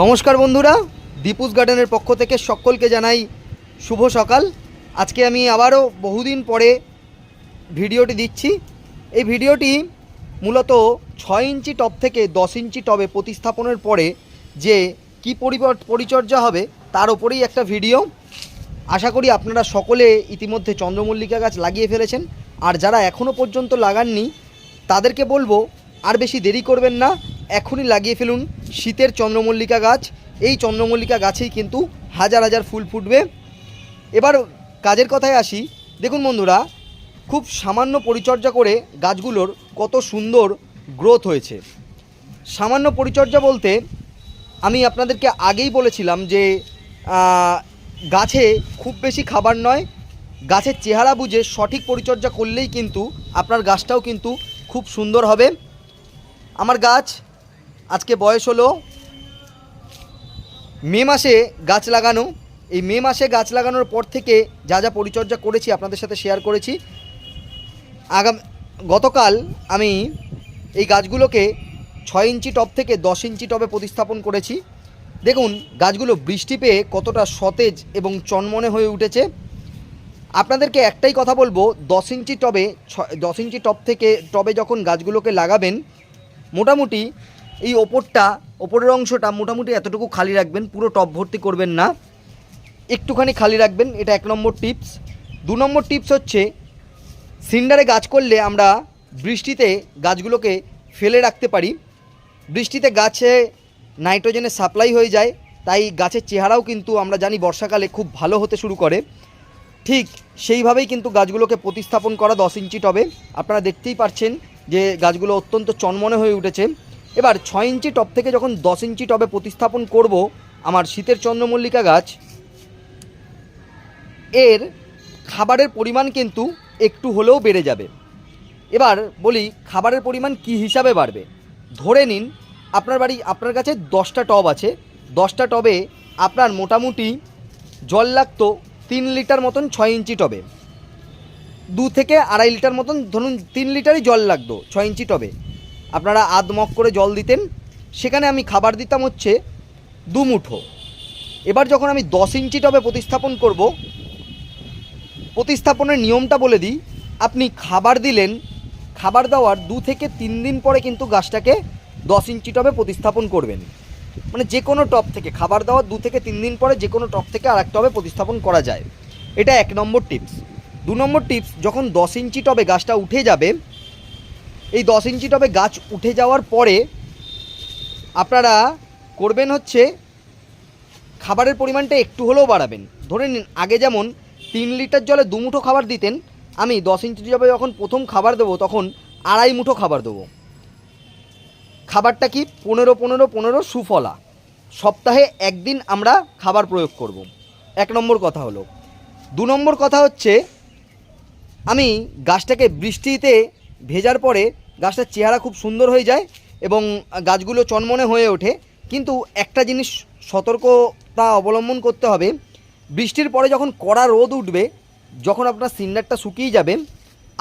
নমস্কার বন্ধুরা, দীপুস গার্ডেনের পক্ষ থেকে সকলকে জানাই শুভ সকাল। আজকে আমি আবারও বহুদিন পরে ভিডিওটি দিচ্ছি। এই ভিডিওটি মূলত ছয় ইঞ্চি টব থেকে দশ ইঞ্চি টবে প্রতিস্থাপনের পরে যে কী পরিচর্যা হবে তার ওপরেই একটা ভিডিও। আশা করি আপনারা সকলে ইতিমধ্যে চন্দ্রমল্লিকা গাছ লাগিয়ে ফেলেছেন। আর যারা এখনও পর্যন্ত লাগাননি, তাদেরকে বলব, আর বেশি দেরি করবেন না। এখনই লাগিয়ে ফেলুন শীতের চন্দ্রমল্লিকা গাছ। এই চন্দ্রমল্লিকা গাছেই কিন্তু হাজার হাজার ফুল ফুটবে। এবার কাজের কথায় আসি। দেখুন বন্ধুরা, খুব সামান্য পরিচর্যা করে গাছগুলোর কত সুন্দর গ্রোথ হয়েছে। সামান্য পরিচর্যা বলতে আমি আপনাদেরকে আগেই বলেছিলাম যে গাছে খুব বেশি খাবার নয়। গাছের চেহারা বুঝে সঠিক পরিচর্যা করলেই কিন্তু আপনার গাছটাও কিন্তু খুব সুন্দর হবে। আমার গাছ আজকে বয়স হলো মে মাসে গাছ লাগানো। এই মে মাসে গাছ লাগানোর পর থেকে যা যা পরিচর্যা করেছি আপনাদের সাথে শেয়ার করেছি। আগাম, গতকাল আমি এই গাছগুলোকে ছয় ইঞ্চি টব থেকে দশ ইঞ্চি টবে প্রতিস্থাপন করেছি। দেখুন, গাছগুলো বৃষ্টি পেয়ে কতটা সতেজ এবং চনমনে হয়ে উঠেছে। আপনাদেরকে একটাই কথা বলব, দশ ইঞ্চি টবে ছ দশ ইঞ্চি টব থেকে, টবে যখন গাছগুলোকে লাগাবেন, মোটামুটি এই ওপরটা, ওপরের অংশটা মোটামুটি এতটুকু খালি রাখবেন, পুরো টব ভর্তি করবেন না। একটুখানি খালি রাখবেন, এটা এক নম্বর টিপস দু নম্বর টিপস হচ্ছে, সিন্ডারে গাছ করলে আমরা বৃষ্টিতে গাছগুলোকে ফেলে রাখতে পারি। বৃষ্টিতে গাছে নাইট্রোজেনের সাপ্লাই হয়ে যায়, তাই গাছের চেহারাও কিন্তু আমরা জানি বর্ষাকালে খুব ভালো হতে শুরু করে। ঠিক সেইভাবেই কিন্তু গাছগুলোকে প্রতিস্থাপন করা দশ ইঞ্চি টবে। আপনারা দেখতেই পাচ্ছেন যে গাছগুলো অত্যন্ত চনমনে হয়ে উঠেছে। এবার ছয় ইঞ্চি টব থেকে যখন দশ ইঞ্চি টবে প্রতিস্থাপন করব আমার শীতের চন্দ্রমল্লিকা গাছ, এর খাবারের পরিমাণ কিন্তু একটু হলেও বেড়ে যাবে। এবার বলি, খাবারের পরিমাণ কি হিসাবে বাড়বে? ধরে নিন, আপনার বাড়ি, আপনার কাছে দশটা টব আছে। দশটা টবে আপনার মোটামুটি জল লাগতো তিন লিটার মতন ছয় ইঞ্চি টবে। দু থেকে আড়াই লিটার মতন, ধরুন তিন লিটারই জল লাগতো ছয় ইঞ্চি টবে। আপনারা আধ মগ করে জল দিতেন। সেখানে আমি খাবার দিতাম হচ্ছে দু মুঠো। এবার যখন আমি দশ ইঞ্চি টবে প্রতিস্থাপন করব, প্রতিস্থাপনের নিয়মটা বলে দিই, আপনি খাবার দিলেন, খাবার দেওয়ার দু থেকে তিন দিন পরে কিন্তু গাছটাকে দশ ইঞ্চি টবে প্রতিস্থাপন করবেন। মানে যে কোনো টপ থেকে খাবার দেওয়ার দু থেকে তিন দিন পরে যে কোনো টপ থেকে আর এক টবে প্রতিস্থাপন করা যায়। এটা এক নম্বর টিপস। দু নম্বর টিপস, যখন দশ ইঞ্চি টবে গাছটা উঠে যাবে এই দশ ইঞ্চি টবে গাছ উঠে যাওয়ার পরে আপনারা করবেন হচ্ছে খাবারের পরিমাণটা একটু হলেও বাড়াবেন। ধরে নিন, আগে যেমন তিন লিটার জলে দু মুঠো খাবার দিতেন, আমি দশ ইঞ্চি টবে যখন প্রথম খাবার দেবো তখন আড়াই মুঠো খাবার দেবো। খাবারটা কি পনেরো পনেরো পনেরো সুফলা। সপ্তাহে একদিন আমরা খাবার প্রয়োগ করব। এক নম্বর কথা হলো। দু নম্বর কথা হচ্ছে, আমি গাছটাকে বৃষ্টিতে ভেজার পরে গাছটার চেহারা খুব সুন্দর হয়ে যায় এবং গাছগুলো চনমনে হয়ে ওঠে। কিন্তু একটা জিনিস সতর্কতা অবলম্বন করতে হবে, বৃষ্টির পরে যখন কড়া রোদ উঠবে, যখন আপনার সিন্ডারটা শুকিয়ে যাবে,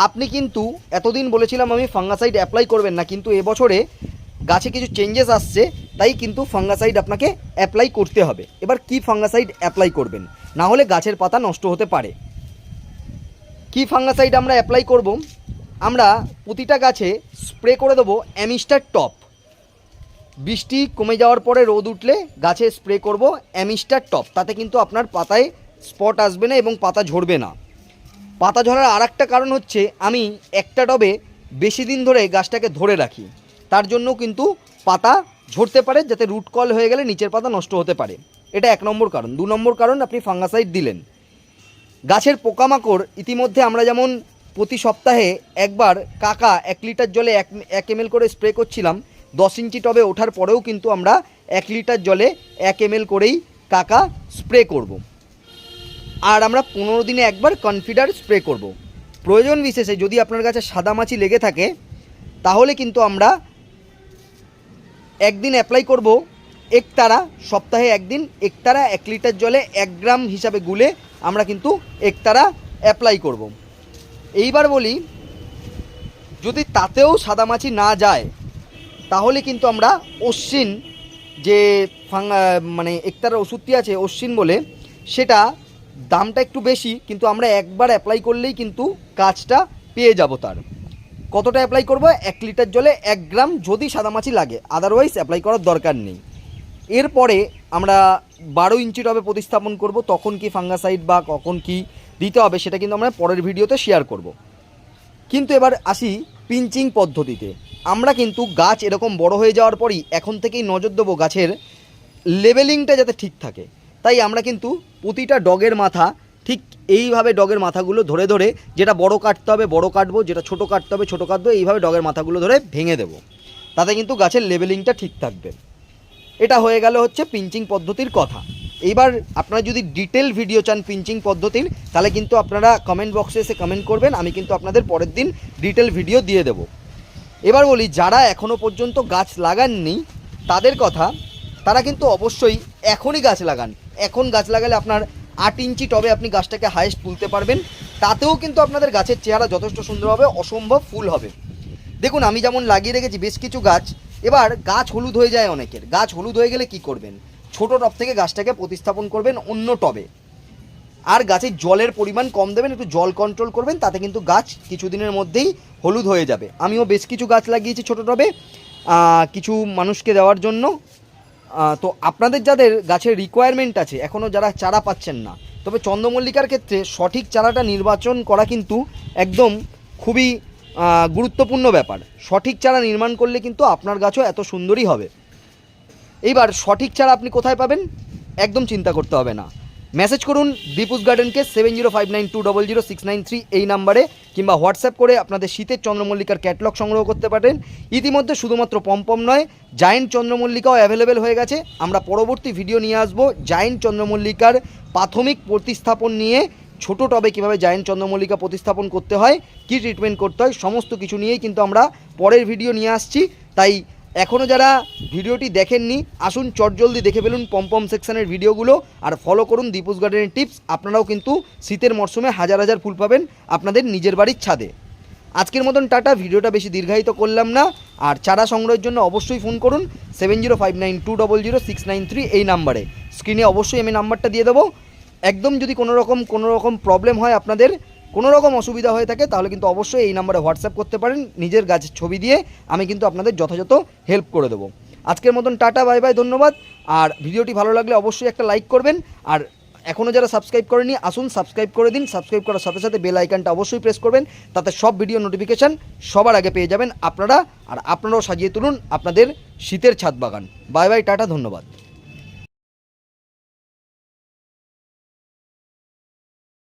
আপনি কিন্তু এতদিন বলেছিলাম আমি ফাঙ্গাসাইড অ্যাপ্লাই করবেন না, কিন্তু এবছরে গাছে কিছু চেঞ্জেস আসছে, তাই কিন্তু ফাঙ্গাসাইড আপনাকে অ্যাপ্লাই করতে হবে। এবার কি ফাঙ্গাসাইড অ্যাপ্লাই করবেন? না হলে গাছের পাতা নষ্ট হতে পারে। কি ফাঙ্গাসাইড আমরা অ্যাপ্লাই করব? আমরা প্রতিটা গাছে স্প্রে করে দেবো অ্যামিস্টার টপ। বৃষ্টি কমে যাওয়ার পরে রোদ উঠলে গাছে স্প্রে করব অ্যামিস্টার টপ। তাতে কিন্তু আপনার পাতায় স্পট আসবে না এবং পাতা ঝরবে না। পাতা ঝরার আর একটা কারণ হচ্ছে আমি একটা টবে বেশি দিন ধরে গাছটাকে ধরে রাখি। তার জন্য কিন্তু পাতা ঝরতে পারে যাতে রুট কল হয়ে গেলে নিচের পাতা নষ্ট হতে পারে। এটা এক নম্বর কারণ। দু নম্বর কারণ আপনি ফাঙ্গাসাইড দিলেন। গাছের পোকামাকড় ইতিমধ্যে আমরা যেমন প্রতি সপ্তাহে একবার কাকা এক লিটার জলে এক এক এম করে স্প্রে করছিলাম দশ ইঞ্চি টবে ওঠার পরেও কিন্তু আমরা এক লিটার জলে এক এম করেই কাকা স্প্রে করব। আর আমরা পনেরো দিনে একবার কনফিডার স্প্রে করব। প্রয়োজন বিশেষে যদি আপনার কাছে সাদা মাছি লেগে থাকে, তাহলে কিন্তু আমরা একদিন অ্যাপ্লাই করব একতারা, সপ্তাহে একদিন একতারা এক লিটার জলে এক গ্রাম হিসাবে গুলে আমরা কিন্তু একতারা অ্যাপ্লাই করব। এইবার বলি, যদি তাতেও সাদামাছি না যায়, তাহলে কিন্তু আমরা অশ্বিন যে মানে একতার ওষুধটি আছে অশ্বিন বলে, সেটা দামটা একটু বেশি, কিন্তু আমরা একবার অ্যাপ্লাই করলেই কিন্তু কাজটা পেয়ে যাব তার। কতটা অ্যাপ্লাই করব? এক লিটার জলে এক গ্রাম যদি সাদামাছি লাগে আদারওয়াইজ অ্যাপ্লাই করার দরকার নেই। এরপরে আমরা বারো ইঞ্চি টবে প্রতিস্থাপন করব, তখন কি ফাঙ্গাসাইড বা কখন কি দিতে হবে, সেটা কিন্তু আমরা পরের ভিডিওতে শেয়ার করব। কিন্তু এবার আসি পিঞ্চিং পদ্ধতিতে। আমরা কিন্তু গাছ এরকম বড় হয়ে যাওয়ার পরই এখন থেকেই নজর দেবো গাছের লেভেলিংটা যাতে ঠিক থাকে। তাই আমরা কিন্তু প্রতিটা ডগের মাথা ঠিক এইভাবে ডগের মাথাগুলো ধরে ধরে, যেটা বড় কাটতে হবে বড় কাটবো, যেটা ছোট কাটতে হবে ছোট কাটবো, এইভাবে ডগের মাথাগুলো ধরে ভেঙে দেবো। তাতে কিন্তু গাছের লেভেলিংটা ঠিক থাকবে। এটা হয়ে গেল হচ্ছে পিঞ্চিং পদ্ধতির কথা। এইবার আপনারা যদি ডিটেল ভিডিও চান পিঞ্চিং পদ্ধতির, তাহলে কিন্তু আপনারা কমেন্ট বক্সে এসে কমেন্ট করবেন, আমি কিন্তু আপনাদের পরের দিন ডিটেল ভিডিও দিয়ে দেবো। এবার বলি, যারা এখনও পর্যন্ত গাছ লাগাননি, তাদের কথা, তারা কিন্তু অবশ্যই এখনই গাছ লাগান। এখন গাছ লাগালে আপনার আট ইঞ্চি টবে আপনি গাছটাকে হাইস্ট তুলতে পারবেন। তাতেও কিন্তু আপনাদের গাছের চেহারা যথেষ্ট সুন্দর হবে, অসম্ভব ফুল হবে। দেখুন, আমি যেমন লাগিয়ে রেখেছি বেশ কিছু গাছ, এবার গাছ হলুদ হয়ে যায় অনেকের। গাছ হলুদ হয়ে গেলে কি করবেন? ছোট টব থেকে গাছটাকে প্রতিস্থাপন করবেন অন্য টবে। আর গাছের জলের পরিমাণ কম দেবেন, একটু জল কন্ট্রোল করবেন, তাতে কিন্তু গাছ কিছুদিনের মধ্যেই হলুদ হয়ে যাবে। আমিও বেশ কিছু গাছ লাগিয়েছি ছোট টবে কিছু মানুষকে দেওয়ার জন্য। তো আপনাদের যাদের গাছের রিকোয়ারমেন্ট আছে এখনও যারা চারা পাচ্ছেন না, তবে চন্দ্রমল্লিকার ক্ষেত্রে সঠিক চারাটা নির্বাচন করা কিন্তু একদম খুবই গুরুত্বপূর্ণ ব্যাপার। সঠিক চারা নির্মাণ করলে কিন্তু আপনার গাছও এত সুন্দরই হবে। এইবার সঠিক চারা আপনি কোথায় পাবেন? একদম চিন্তা করতে হবে না। মেসেজ করুন দীপুস গার্ডেনকে seven zero five nine two double zero six nine three এই নাম্বারে, কিংবা হোয়াটসঅ্যাপ করে আপনাদের শীতের চন্দ্রমল্লিকার ক্যাটলগ সংগ্রহ করতে পারেন। ইতিমধ্যে শুধুমাত্র পম্পম নয় জায়েন্ট চন্দ্রমল্লিকাও অ্যাভেলেবেল হয়ে গেছে। আমরা পরবর্তী ভিডিও নিয়ে আসব জায়েন্ট চন্দ্রমল্লিকার প্রাথমিক প্রতিস্থাপন নিয়ে। ছোট টবে কীভাবে জায়েন্ট চন্দ্রমল্লিকা প্রতিস্থাপন করতে হয়, কী ট্রিটমেন্ট করতে হয়, সমস্ত কিছু নিয়েই কিন্তু আমরা পরের ভিডিও নিয়ে আসছি। তাই এখনও যারা ভিডিওটি দেখেননি, আসুন চটজলদি দেখে ফেলুন পম্পম সেকশনের ভিডিওগুলো আর ফলো করুন দীপুস গার্ডেনের টিপস আপনারাও কিন্তু শীতের মরশুমে হাজার হাজার ফুল পাবেন আপনাদের নিজের বাড়ির ছাদে। আজকের মতন টাটা, ভিডিওটা বেশি দীর্ঘায়িত করলাম না। আর চারা সংগ্রহের জন্য অবশ্যই ফোন করুন seven zero five nine two double zero six nine three এই নাম্বারে। স্ক্রিনে অবশ্যই আমি নাম্বারটা দিয়ে দেবো। একদম যদি কোনো রকম কোনো রকম প্রবলেম হয় আপনাদের কোনো রকম অসুবিধা হয়ে থাকে, তাহলে কিন্তু অবশ্যই এই নাম্বারে হোয়াটসঅ্যাপ করতে পারেন, নিজের গাছের ছবি দিয়ে আমি কিন্তু আপনাদের যথাযথ হেল্প করে দেবো। আজকের মতন টাটা বাই বাই ধন্যবাদ। আর ভিডিওটি ভালো লাগলে অবশ্যই একটা লাইক করবেন। আর এখনও যারা সাবস্ক্রাইব করেনি আসুন সাবস্ক্রাইব করে দিন। সাবস্ক্রাইব করার সাথে সাথে বেল আইকনটা অবশ্যই প্রেস করবেন, তাতে সব ভিডিও নোটিফিকেশান সবার আগে পেয়ে যাবেন আপনারা। আর আপনারাও সাজিয়ে তুলুন আপনাদের শীতের ছাদ বাগান। বাই বাই টাটা, ধন্যবাদ।